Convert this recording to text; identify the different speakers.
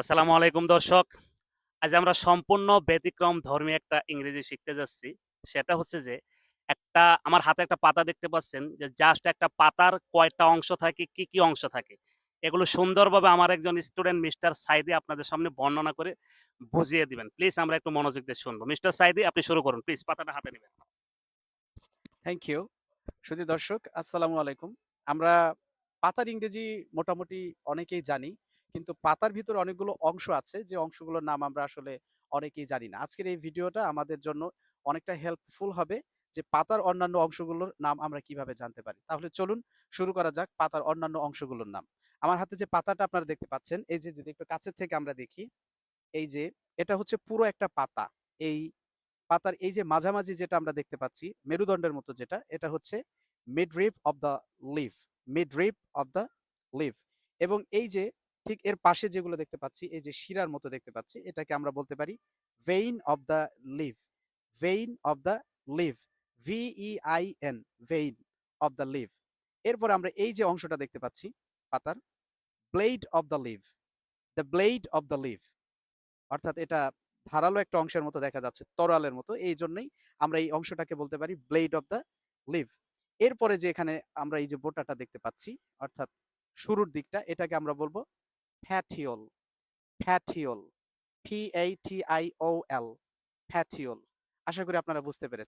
Speaker 1: আসসালামু আলাইকুম দর্শক। আজ আমরা সম্পূর্ণ ব্যতিক্রম ধর্মী একটা ইংরেজি শিখতে যাচ্ছি। সেটা হচ্ছে যে, একটা, আমার হাতে একটা পাতা দেখতে পাচ্ছেন যে জাস্ট একটা পাতার কয়টা অংশ থাকে, কি কি অংশ থাকে? এগুলো সুন্দরভাবে আমার একজন স্টুডেন্ট মিস্টার সাইদি আপনাদের সামনে বর্ণনা করে বুঝিয়ে দিবেন। প্লিজ আমরা একটু মনোযোগ দিয়ে শুনব। মিস্টার সাইদি, আপনি শুরু করুন। প্লিজ, পাতাটা হাতে নেবেন।
Speaker 2: থ্যাংক ইউ শুধু দর্শক, আসসালামু আলাইকুম। আমরা পাতার ইংরেজি মোটামুটি অনেকেই জানি। কিন্তু পাতার ভিতরে অনেকগুলো অংশ আছে, যে অংশগুলোর নাম আমরা আসলে অনেকেই জানি না। আজকের এই ভিডিওটা আমাদের জন্য অনেকটা হেল্পফুল হবে, যে পাতার অন্যান্য অংশগুলোর নাম আমরা কীভাবে জানতে পারি। তাহলে চলুন শুরু করা যাক পাতার অন্যান্য অংশগুলোর নাম। আমার হাতে যে পাতাটা আপনারা দেখতে পাচ্ছেন, এই যে যদি একটু কাছের থেকে আমরা দেখি, এই যে এটা হচ্ছে পুরো একটা পাতা। এই পাতার এই যে মাঝামাঝি যেটা আমরা দেখতে পাচ্ছি, মেরুদণ্ডের মতো যেটা, এটা হচ্ছে midrib of the leaf midrib of the leaf এবং এই যে ঠিক এর পাশে যেগুলো দেখতে পাচ্ছি, এই যে শিরার মতো দেখতে পাচ্ছি, এটাকে আমরা বলতে পারি vein of the leaf vein of the leaf V I N vein of the leaf এরপর আমরা এই যে অংশটা দেখতে পাচ্ছি, পাতার blade of the leaf the blade of the leaf অর্থাৎ এটা ধারালো একটা অংশের মতো দেখা যাচ্ছে তরালের মতো, এই জন্যই আমরা এই অংশটাকে বলতে পারি ব্লেড অফ দ্য লিভ এরপরে যে এখানে আমরা এই যে বোটাটা দেখতে পাচ্ছি, অর্থাৎ শুরুর দিকটা, এটাকে আমরা বলব ফ্যাটিওল ফ্যাটিওল P A T I O এল ফ্যাটিওল আশা করি আপনারা বুঝতে পেরেছেন।